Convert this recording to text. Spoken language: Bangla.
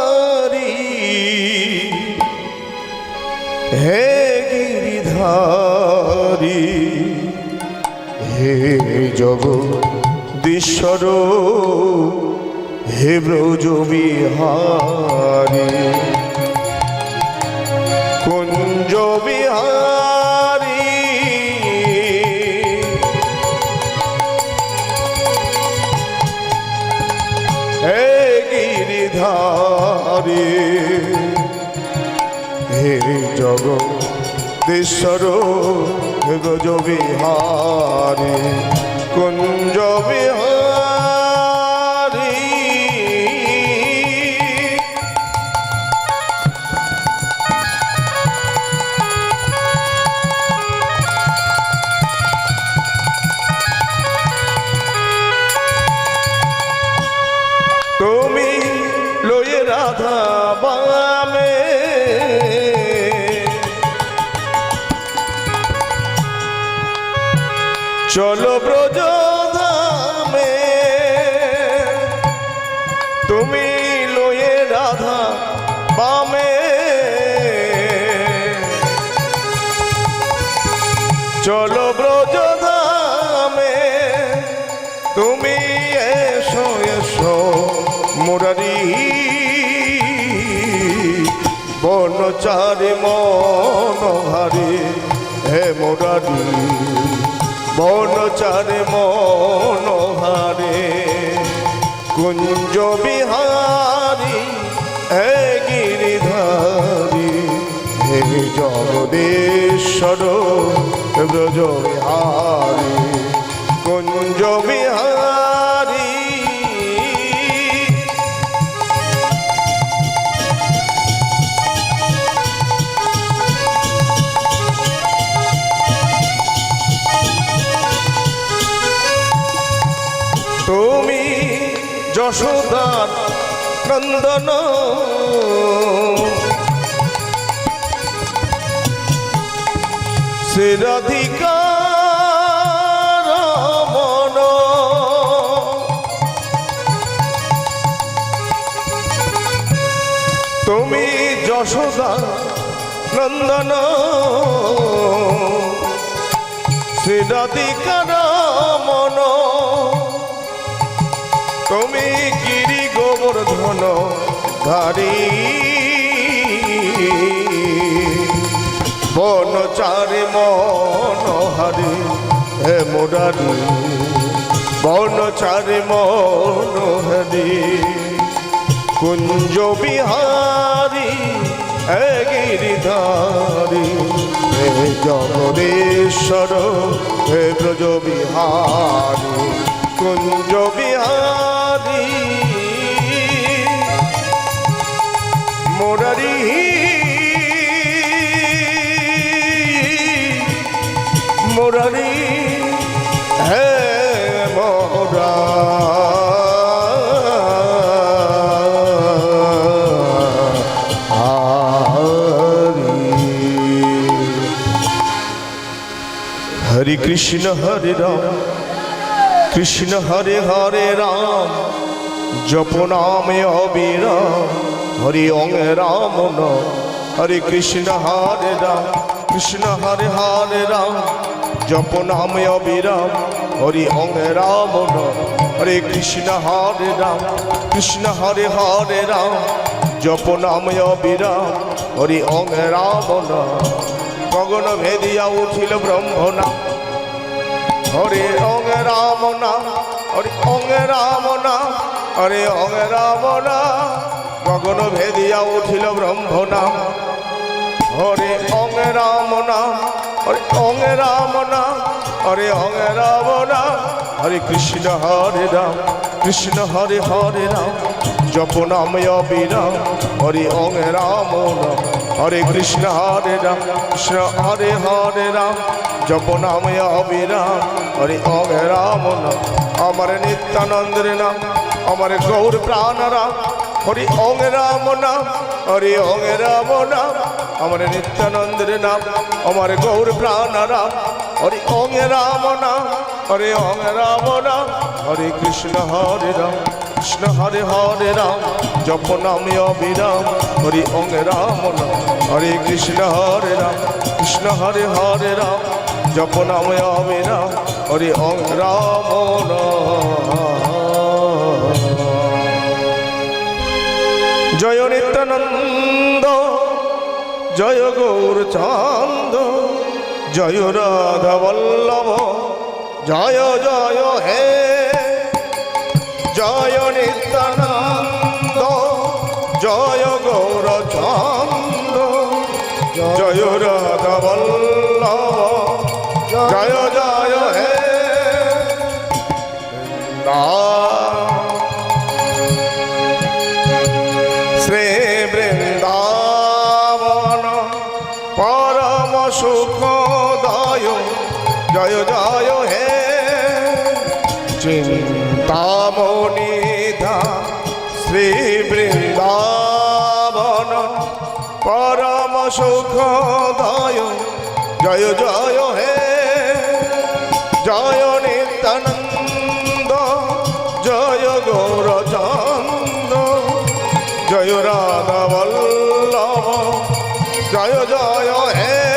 গিরিধারী হে গিরিধারী হে জগদীশ্বর হে ব্রজ বিহারী কুঞ্জ বিহারী হে গিরিধারী হে জগদীশ্বর গজবিহারে ব্রজ চলো ব্রজ ধামে তুমি লয়ে রাধা বামে। চলো ব্রজ ধামে তুমি এসো এসো, মুরারি। বনচারি মনোহারি, হে মুরারি। বনচারি মনোহারে কুঞ্জ বিহারি হে গিরিধারী। হে জগদেশ্বর ব্রজ বিহারী। নন্দন সিরাধিকার মন। তুমি যশোদা নন্দন। সিরাধিকার মন। তুমি গিরি গোবর্ধন ধারী। বনচারে মনোহারি হে মোরারি। বন মুরারি বনচারে মনোহারি কুঞ্জ বিহারি, হে গিরিধারী। হে জগদীশ্বর, হে ব্রজ বিহারী কুঞ্জ বিহারী মোরারি। মোরারি। হে মোরা। হরে কৃষ্ণ হরে রাম। কৃষ্ণ হরে হরে রাম। জপ নামে অবিরাম হরি ওং রাম হরে কৃষ্ণ, হরে রাম, কৃষ্ণ, হরে হরে রাম। জপ নামে অবিরাম হরি ওং রাম হরে কৃষ্ণ, হরে রাম, কৃষ্ণ, হরে হরে রাম। জপ নামে অবিরাম হরি ওং রাম গগন ভেদিয়া উঠিল ব্রহ্মনা। হরে অং রাম নাম হরে অং রাম নাম হরে অং রাম গগন ভেদিয়া উঠিল ব্রহ্ম নাম হরে অং রাম হরে অং রাম হরে অং রাম হরে কৃষ্ণ, হরে রাম, কৃষ্ণ, হরে হরে রাম। জপ নাম অবিরাম হরে অং রাম হরে কৃষ্ণ, হরে রাম, কৃষ্ণ, হরে হরে রাম। জপ নাম অবিরাম হরে অং রাম আমার নিত্যানন্দের নাম। আমার গৌর প্রাণ হরি অং রাম নাম, হরি অং রাম নাম। আমার নিত্যানন্দের নাম, আমার গৌর প্রাণ হরি অং রাম নাম, হরে অং রাম নাম। হরে কৃষ্ণ, হরে রাম, কৃষ্ণ, হরে হরে রাম জপ নামে অবিরাম, হরি অং রাম নাম। হরে কৃষ্ণ, হরে রাম, কৃষ্ণ, হরে হরে রাম জপ নামে অবিরাম, হরি অং রাম নাম। জয় গৌর চান্দ, জয় রাধা বল্লভ, জয় জয় হে, জয় নিত্যানন্দ, জয় গৌর চান্দ, জয় রাধা বল্লভ, জয় জয় হে। না সুখদয় জয় জয়, হে চিন্তামণিধা শ্রী বৃন্দাবন পরম সুখদয় জয় জয়, হে জয় নিত্যানন্দ। জয় গৌরচন্দ জয় রাধা বল্লভ জয় জয়, হে